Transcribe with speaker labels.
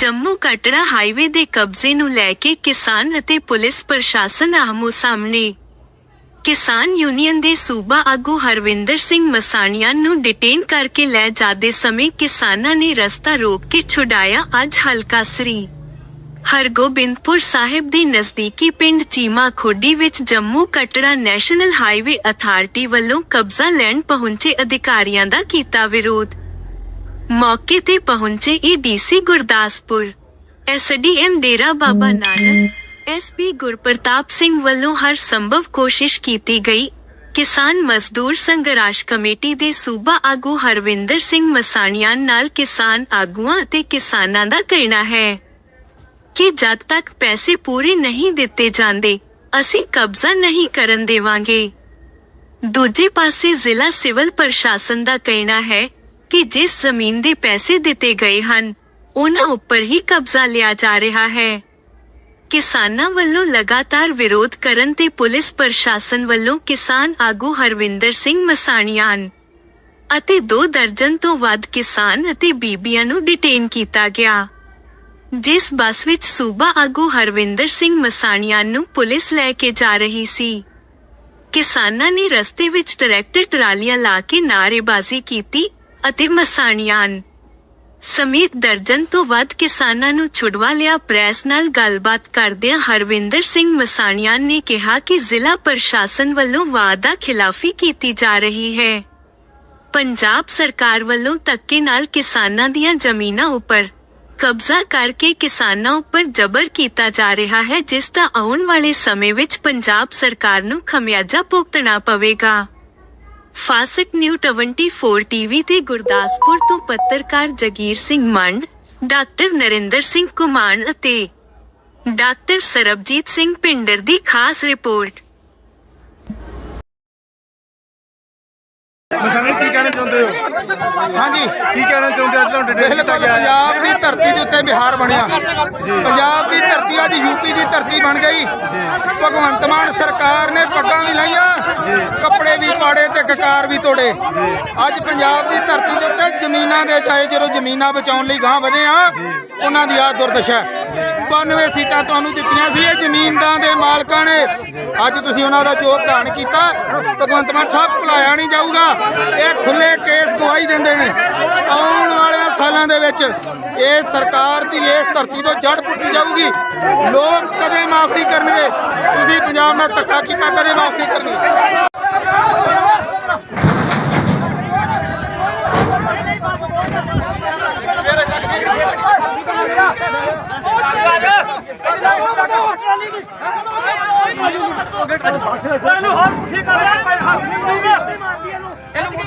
Speaker 1: Jammu Katra highway ਦੇ ਕਬਜ਼ੇ ਨੂੰ ਲੈ ਕੇ ਕਿਸਾਨ ਅਤੇ ਪੁਲਿਸ ਪ੍ਰਸ਼ਾਸਨ ਆਹਮੋ ਸਾਹਮਣੇ। ਕਿਸਾਨ ਯੂਨੀਅਨ ਦੇ ਸੂਬਾ ਆਗੂ ਹਰਵਿੰਦਰ ਸਿੰਘ ਮਸਾਣੀਆਂ ਨੂੰ ਡਿਟੇਨ ਕਰਕੇ ਲੈ ਜਾਂਦੇ ਸਮੇਂ ਕਿਸਾਨਾਂ ਨੇ ਰਸਤਾ ਰੋਕ ਕੇ ਛੁਡਾਇਆ ਅੱਜ ਹਲਕਾ ਸ੍ਰੀ। ਹਰਗੋਬਿੰਦਪੁਰ ਸਾਹਿਬ ਦੇ ਨਜ਼ਦੀਕੀ ਪਿੰਡ ਚੀਮਾ ਖੋਡੀ ਵਿੱਚ Jammu Katra national highway authority ਵੱਲੋਂ ਕਬਜ਼ਾ ਲੈਣ ਪਹੁੰਚੇ ਅਧਿਕਾਰੀਆਂ ਦਾ ਕੀਤਾ ਵਿਰੋਧ। ਮੌਕੇ ਤੇ ਪਹੁੰਚੇ EDC Gurdaspur. SDM Dera Baba Nanak SP Gurpratap Singh ਵੱਲੋਂ ਹਰ ਸੰਭਵ ਕੋਸ਼ਿਸ਼ ਕੀਤੀ ਗਈ ਕਿਸਾਨ ਮਜ਼ਦੂਰ ਸੰਘਰਸ਼ ਕਮੇਟੀ ਦੇ ਸੂਬਾ ਆਗੂ ਹਰਵਿੰਦਰ ਸਿੰਘ ਮਸਾਣੀਆਂ ਨਾਲ ਕਿਸਾਨ ਆਗੂਆਂ ਅਤੇ ਕਿਸਾਨਾਂ ਦਾ ਕਹਿਣਾ ਹੈ ਕਿ ਜਦ ਤੱਕ ਪੈਸੇ ਪੂਰੇ ਨਹੀਂ ਦਿੱਤੇ ਜਾਂਦੇ, ਅਸੀਂ ਕਬਜ਼ਾ ਨਹੀਂ ਕਰਨ ਦੇਵਾਂਗੇ। ਦੂਜੇ ਪਾਸੇ ਜ਼ਿਲ੍ਹਾ ਸਿਵਲ ਪ੍ਰਸ਼ਾਸਨ ਦਾ ਕਹਿਣਾ ਹੈ ਕਿ ਜਿਸ ਜ਼ਮੀਨ ਦੇ ਪੈਸੇ ਦਿੱਤੇ ਗਏ ਹਨ, ਉਹਨਾਂ ਉੱਪਰ ਹੀ ਕਬਜ਼ਾ ਲਿਆ ਜਾ ਰਿਹਾ ਹੈ। ਕਿਸਾਨਾਂ ਵੱਲੋਂ ਲਗਾਤਾਰ ਵਿਰੋਧ ਕਰਨ ਤੇ ਪੁਲਿਸ ਪ੍ਰਸ਼ਾਸਨ ਵੱਲੋਂ ਕਿਸਾਨ ਆਗੂ ਹਰਵਿੰਦਰ ਸਿੰਘ ਮਸਾਣੀਆਂ ਅਤੇ ਦੋ ਦਰਜਨ ਤੋਂ ਵੱਧ ਕਿਸਾਨ ਅਤੇ ਬੀਬੀਆਂ ਨੂੰ ਡਿਟੇਨ ਕੀਤਾ ਗਿਆ। ਜਿਸ ਬੱਸ ਵਿੱਚ ਸੂਬਾ ਆਗੂ ਹਰਵਿੰਦਰ ਸਿੰਘ ਮਸਾਣੀਆਂ ਨੂੰ ਪੁਲਿਸ ਲੈ ਕੇ ਜਾ ਰਹੀ ਸੀ। ਕਿਸਾਨਾਂ ਨੇ ਰਸਤੇ ਵਿੱਚ ਟਰੈਕਟਰ ਟਰਾਲੀਆਂ ਲਾ ਕੇ ਨਾਅਰੇਬਾਜ਼ੀ ਕੀਤੀ ਅਤੇ ਮਸਾਣੀਆਂ ਸਮੇਤ ਦਰਜਨ ਤੋਂ ਵੱਧ ਕਿਸਾਨਾਂ ਨੂੰ ਛੁਡਵਾ ਲਿਆ ਪ੍ਰੈਸ ਨਾਲ ਗੱਲਬਾਤ ਕਰਦਿਆਂ ਹਰਵਿੰਦਰ ਸਿੰਘ ਮਸਾਣੀਆਂ ਨੇ ਕਿਹਾ ਕਿ ਜ਼ਿਲ੍ਹਾ ਪ੍ਰਸ਼ਾਸਨ ਵੱਲੋਂ ਵਾਅਦਾ ਖਿਲਾਫੀ ਕੀਤੀ ਜਾ ਰਹੀ ਹੈ। ਪੰਜਾਬ ਸਰਕਾਰ ਵੱਲੋਂ ਧੱਕੇ ਨਾਲ ਕਿਸਾਨਾਂ ਦੀਆਂ ਜ਼ਮੀਨਾਂ ਉੱਪਰ ਕਬਜ਼ਾ ਕਰਕੇ ਕਿਸਾਨਾਂ ਉੱਪਰ ਜ਼ਬਰ ਕੀਤਾ ਜਾ ਰਿਹਾ ਹੈ, ਜਿਸ ਦਾ ਆਉਣ ਵਾਲੇ ਸਮੇਂ ਵਿੱਚ ਪੰਜਾਬ ਸਰਕਾਰ ਨੂੰ ਖਮਿਆਜਾ ਭੁਗਤਣਾ ਪਵੇਗਾ। ਫਾਸਟ ਨਿਊ 24 ਟੀਵੀ ਤੇ ਗੁਰਦਾਸਪੁਰ ਤੋਂ ਪੱਤਰਕਾਰ ਜਗੀਰ ਸਿੰਘ ਮੰਡ ਡਾਕਟਰ ਨਰਿੰਦਰ ਸਿੰਘ ਕੁਮਾਨ ਅਤੇ ਡਾਕਟਰ ਸਰਬਜੀਤ ਸਿੰਘ ਪਿੰਡਰ ਦੀ ਖਾਸ ਰਿਪੋਰਟ।
Speaker 2: ਮਸਾਣੇ ਕੀ ਕਹਿਣਾ ਚਾਹੁੰਦੇ ਹੋ?
Speaker 3: ਹਾਂਜੀ।
Speaker 2: ਕੀ ਕਹਿਣਾ ਚਾਹੁੰਦੇ ਹੋ ਅੱਜ ਤੁਹਾਨੂੰ ਡਿਟੇਲ ਹੈ
Speaker 3: ਪੰਜਾਬ ਦੀ ਧਰਤੀ ਦੇ ਉੱਤੇ ਬਿਹਾਰ ਬਣਿਆ। ਪੰਜਾਬ ਅੱਜ ਯੂਪੀ ਦੀ ਧਰਤੀ ਬਣ ਗਈ। ਭਗਵੰਤ ਮਾਨ ਸਰਕਾਰ ਨੇ ਪੱਗਾਂ ਵੀ ਲਾਈਆਂ ਕੱਪੜੇ ਵੀ ਪਾੜੇ ਤੇ ਕਕਾਰ ਵੀ ਤੋੜੇ। ਅੱਜ ਪੰਜਾਬ ਦੀ ਧਰਤੀ ਦੇ ਉੱਤੇ ਜ਼ਮੀਨਾਂ ਦੇ ਚਾਹੇ ਜਦੋਂ ਜ਼ਮੀਨਾਂ ਬਚਾਉਣ ਲਈ ਗਾਂ ਵਧੇ ਆ ਉਹਨਾਂ ਦੀ ਆ ਦੁਰਦਸ਼ਾ ਹੈ। 92 ਸੀਟਾਂ ਤੁਹਾਨੂੰ ਦਿੱਤੀਆਂ ਸੀ ਇਹ ਜ਼ਮੀਨਾਂ ਦੇ ਮਾਲਕਾਂ ਨੇ। ਅੱਜ ਤੁਸੀਂ ਉਹਨਾਂ ਦਾ ਜੋ ਘਾਣ ਕੀਤਾ। ਭਗਵੰਤ ਮਾਨ ਸਾਹਿਬ ਭੁਲਾਇਆ ਨਹੀਂ ਜਾਊਗਾ। ਇਹ ਖੁੱਲੇ ਕੇਸ ਗਵਾਹੀ ਦਿੰਦੇ ਨੇ। ਆਉਣ ਸਾਲਾਂ ਦੇ ਵਿੱਚ ਇਹ ਸਰਕਾਰ ਦੀ ਇਸ ਧਰਤੀ ਤੋਂ ਜੜ ਪੁੱਟੀ ਜਾਊਗੀ। ਲੋਕ ਕਦੇ ਮਾਫ਼ੀ ਕਰਨਗੇ। ਤੁਸੀਂ ਪੰਜਾਬ ਨਾਲ ਧੱਕਾ ਕੀਤਾ, ਕਦੇ ਮਾਫ਼ੀ ਕਰਨੀ ਕਰਨਗੇ।
Speaker 4: ਹਰ ਠੀਕ ਕਰ ਰਿਹਾ ਹੱਥ ਨਹੀਂ ਮਾਰੂਗਾ ਇਹਨੂੰ।